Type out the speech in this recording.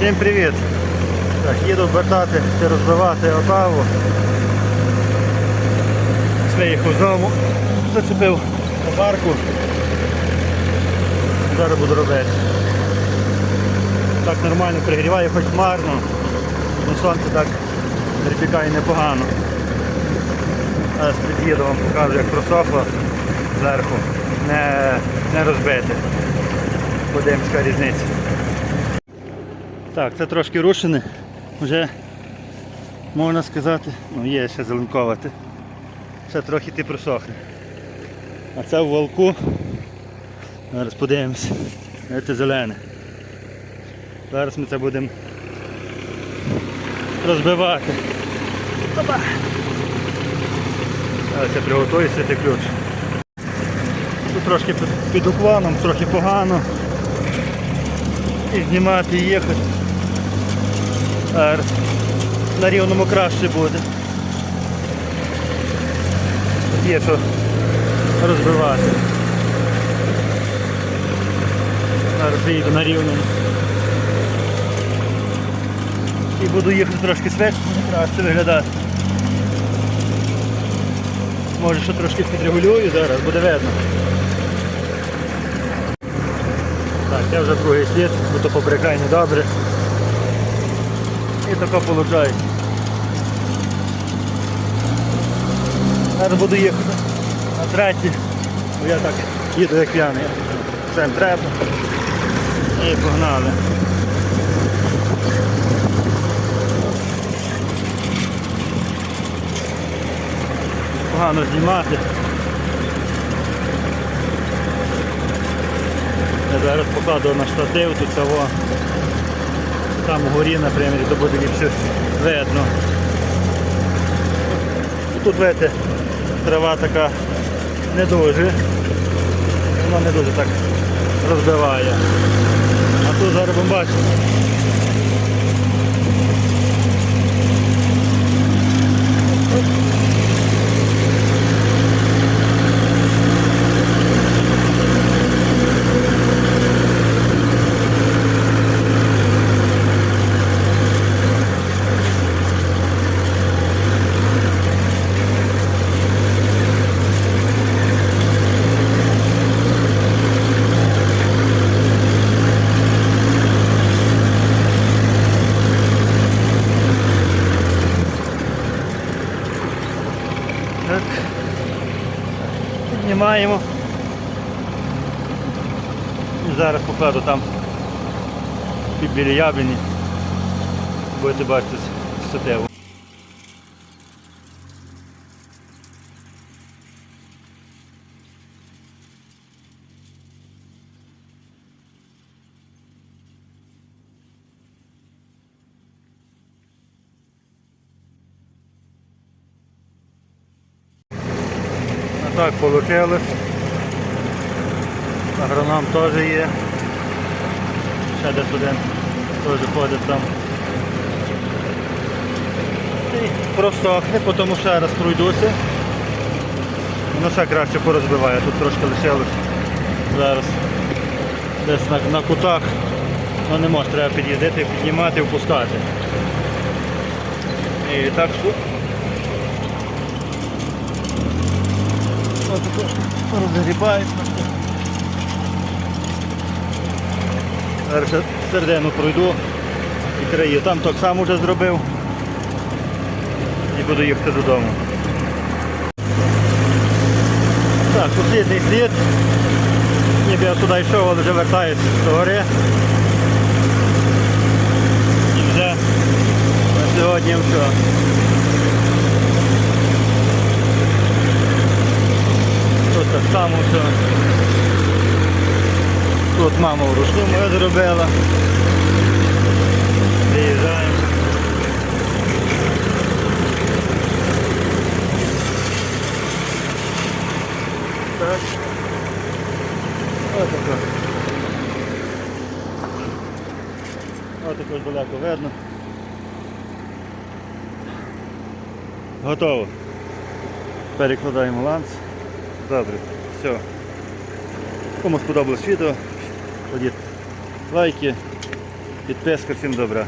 Всім привіт! Так, їду вертати чи розбивати отаву. Виїхав з дому, зацепив барку. Зараз буду робити. Так нормально пригріваю, хоч марно, але сонце так припікає непогано. Зараз під'їду вам покажу, як просохло зверху, не, не розбити. Подивимось, яка різниця. Так, це трошки рушене. Вже можна сказати, ну є ще зеленковати. Ще трохи ти просохне. А це в волку. Зараз подивимося. Це зелене. Зараз ми це будемо розбивати. Опа! Зараз я приготую святий ключ. Тут трошки під- під уклоном, трохи погано. І знімати і їхати. На рівному краще буде. Є що розбивати. Зараз виїду на рівному. І буду їхати трошки швидше, краще виглядати. Може що трошки підрегулюю зараз, буде видно. Так, я вже другий слід, бо то побрикай недобре. І тако виходить. Зараз буду їхати на третій, бо я так їду як п'яний. Їм треба. І погнали. Погано знімати. Я зараз покладу на штатив тут цього. Там вгорі, наприклад, то буде ліпше видно. Тут видите, трава така не дуже. Вона не дуже так розбиває. А тут зараз будемо бачити. Так. Піднімаємо. І зараз покладу там під біля яблені. Будете бачити статеву. А так вийшло. Агроном теж є. Ще десь один теж ходить там. І просохне, потім ще раз пройдуся. Воно ще краще порозбиває. Тут трошки лишилось зараз десь на, на кутах. Ну не може, треба під'їздити, піднімати впускати. І так що розгрібається. Зараз середину пройду і краї. Там так само вже зробив. І буду їхати додому. Так, сусідний слід. Ніби я туди йшов, але вже вертаюсь до гори. І вже на сьогодні все. Тут так само все. Тут мама вручну моя зробила. Приїжджаємо. Так. Отако. Отако ж далеко видно. Готово. Перекладаємо ланц. Добре, все. Кому сподобалось відео, кладіть лайки, підписка, всім добра.